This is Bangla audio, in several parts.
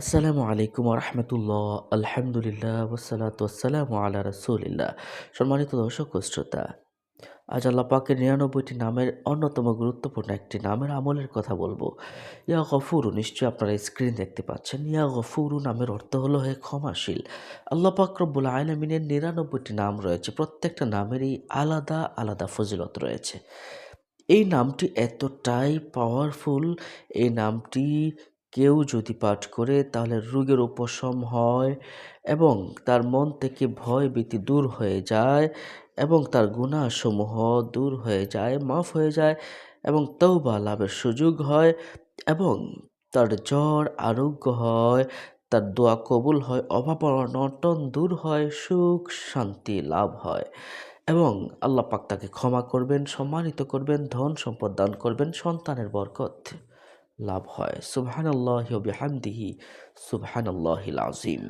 আসসালামু আলাইকুম রহমতুল্লাহ আলহামদুলিল্লাহ ওসালাত ওসালামু আলা রসুলিল্লাহ। সম্মানিত দর্শক শ্রোতা, আজ আল্লাহ পাকের নিরানব্বইটি নামের অন্যতম গুরুত্বপূর্ণ একটি নামের আমলের কথা বলব। ইয়া গফুরু, নিশ্চয়ই আপনারা স্ক্রিন দেখতে পাচ্ছেন। ইয়া গফুরু নামের অর্থ হলো হে ক্ষমাশীল। আল্লাহ পাক রব্বুল আলমিনের নিরানব্বইটি নাম রয়েছে, প্রত্যেকটা নামেরই আলাদা আলাদা ফজিলত রয়েছে। এই নামটি এতটাই পাওয়ারফুল এই নামটি কেউ যদি পাঠ করে, তাহলে রোগের উপশম হয় এবং তার মন থেকে ভয় ভীতি দূর হয়ে যায় এবং তার গুণাসমূহ দূর হয়ে যায়, মাফ হয়ে যায় এবং তৌবা লাভের সুযোগ হয় এবং তার জ্বর আরোগ্য হয়, তার দোয়া কবুল হয় অভাব অনটন দূর হয়, সুখ শান্তি লাভ হয় এবং আল্লাহ পাক তাকে ক্ষমা করবেন, সম্মানিত করবেন, ধন সম্পদ দান করবেন, সন্তানের বরকত। লাভ হয়। সুবহান আল্লাহ বিহামদিহি সুবহান আল্লাহিল আজিম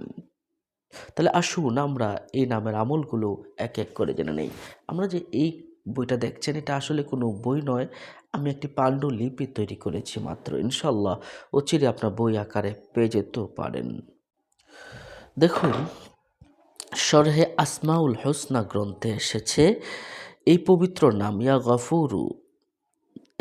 তাহলে আসুন আমরা এই নামের আমলগুলো এক এক করে জেনে নেই। আমরা যে এই বইটা দেখছেন, এটা আসলে কোনো বই নয়। আমি একটি পাণ্ডুলিপি তৈরি করেছি মাত্র। ইনশাল্লাহ অচিরে আপনার বই আকারে পেয়ে যেতেও পারেন। দেখুন সরহে আসমাউল হোসনা গ্রন্থে এসেছে, এই পবিত্র নাম, ইয়া গফুরু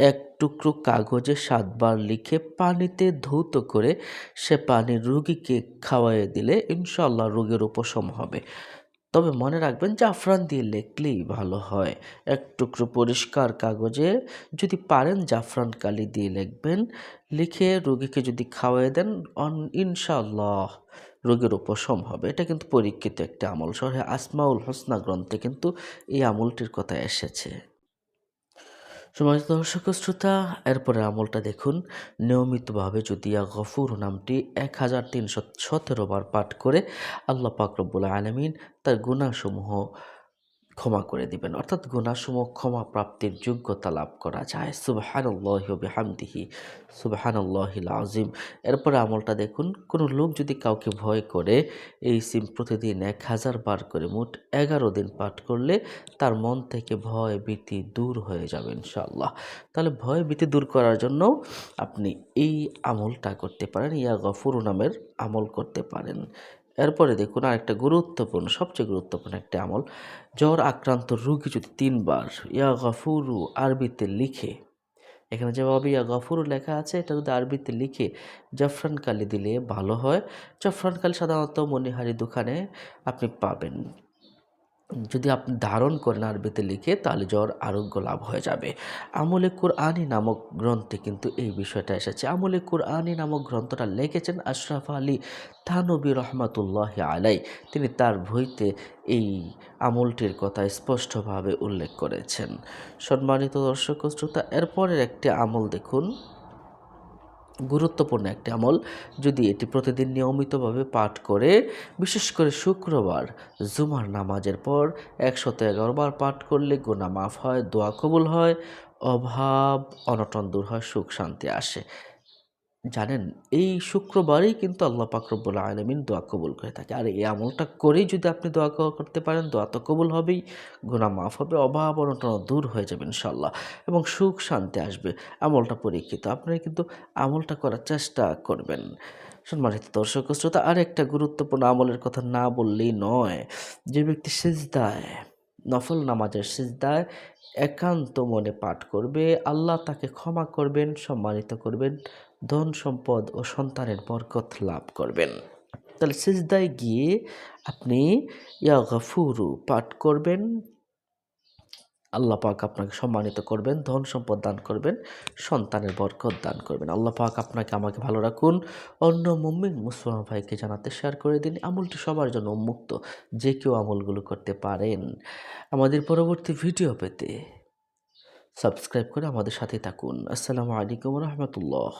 এক টুকরো কাগজে সাতবার লিখে পানিতে ধৌত করে সে পানি রুগীকে খাওয়াইয়ে দিলে ইনশাল্লাহ রোগের উপশম হবে। তবে মনে রাখবেন জাফরান দিয়ে লিখলেই ভালো হয়। এক টুকরো পরিষ্কার কাগজে যদি পারেন জাফরান কালি দিয়ে লিখবেন, লিখে রোগীকে যদি খাওয়াই দেন, অন ইনশাল্লাহ রোগের উপশম হবে। এটা কিন্তু পরীক্ষিত একটা আমল। শহরে আসমাউল হোসনা গ্রন্থে কিন্তু এই আমলটির কথা এসেছে। সমাজ দর্শক শ্রোতা, এরপরে আমলটা দেখুন। নিয়মিতভাবে যদি গফুর নামটি এক হাজার তিনশো সতেরো বার পাঠ করে আল্লাহ পাকরবুল আলমিন তার গুণাসমূহ ক্ষমা করে দিবেন। অর্থাৎ গুণাসমূহ ক্ষমা প্রাপ্তির যোগ্যতা লাভ করা যায়। সুবাহানুল্লাহ বিহামদিহি। সুবাহানুল্লাহিল আজিম এরপরে আমলটা দেখুন, কোনো লোক যদি কাউকে ভয় করে, এই সিম প্রতিদিন এক হাজার বার করে মোট এগারো দিন পাঠ করলে তার মন থেকে ভয় ভীতি দূর হয়ে যাবে ইনশাল্লাহ তাহলে ভয় ভীতি দূর করার জন্য আপনি এই আমলটা করতে পারেন। ইয়া গফুর নামের আমল করতে পারেন। এরপরে দেখুন আরেকটা গুরুত্বপূর্ণ, সবচেয়ে গুরুত্বপূর্ণ একটা আমল, জ্বর আক্রান্ত রুগী যদি তিনবার ইয়া গফুরু আরবিতে লিখে, এখানে যেভাবে ইয়া গফুরু লেখা আছে, এটা যদি আরবিতে লিখে জাফরান কালি দিলে ভালো হয়। জাফরান কালি সাধারণত মনিহারি দোকানে আপনি পাবেন। যদি আপনি ধারণ করেন আরবিতে লিখে, তাহলে জ্বর আরোগ্য লাভ হয়ে যাবে। আমলে কুরআনি নামক গ্রন্থে কিন্তু এই বিষয়টা এসেছে। আমলে কুরআনি নামক গ্রন্থটা লিখেছেন আশরাফ আলী থানবী রহমাতুল্লাহ আলাই তিনি তার বইতে এই আমলটির কথা স্পষ্টভাবে উল্লেখ করেছেন। সম্মানিত দর্শক শ্রোতা, এরপরের একটি আমল দেখুন। গুরুত্বপূর্ণ একটি আমল। যদি এটি প্রতিদিন নিয়মিতভাবে পাঠ করে, বিশেষ করে শুক্রবার, জুমার নামাজের পর একশত এগারো বার পাঠ করলে গোনা মাফ হয়, দোয়া কবুল হয়, অভাব, অনটন দূর হয়, সুখ শান্তি আসে। জানেন, এই শুক্রবারেই কিন্তু আল্লাহ পাকরবুল আলমিন দোয়া কবুল করে থাকে। আর এই আমলটা করেই যদি আপনি দোয়া করতে পারেন, দোয়া তো কবুল হবেই। গুণা মাফ হবে, অভাব অনটন দূর হয়ে যাবে ইনশাল্লাহ এবং সুখ শান্তি আসবে। আমলটা পরীক্ষিত, আপনারা কিন্তু আমলটা করার চেষ্টা করবেন। সম্মানিত দর্শক শ্রোতা আর একটা গুরুত্বপূর্ণ আমলের কথা না বললেই নয়, যে ব্যক্তি সেজদায়, নফল নামাজের সিজদায় একান্ত মনে পাঠ করবে, আল্লাহ তাকে ক্ষমা করবেন, সম্মানিত করবেন ধন সম্পদ ও সন্তানের বরকত লাভ করবেন। তাহলে সিজদায় গিয়ে আপনি ইয়া গফুরু পাঠ করবেন। আল্লাহ পাক আপনাকে সম্মানিত করবেন, ধন সম্পদ দান করবেন, সন্তানের বরকত দান করবেন। আল্লাহ পাক আপনাকে আমাকে ভালো রাখুন, অন্য মুমিন মুসলমান ভাইকে জানাতে শেয়ার করে দিন। আমলটি সবার জন্য উন্মুক্ত, যে কেউ আমলগুলো করতে পারেন। আমাদের পরবর্তী ভিডিও পেতে সাবস্ক্রাইব করে আমাদের সাথে থাকুন। আসসালামু আলাইকুম রহমতুল্লাহ।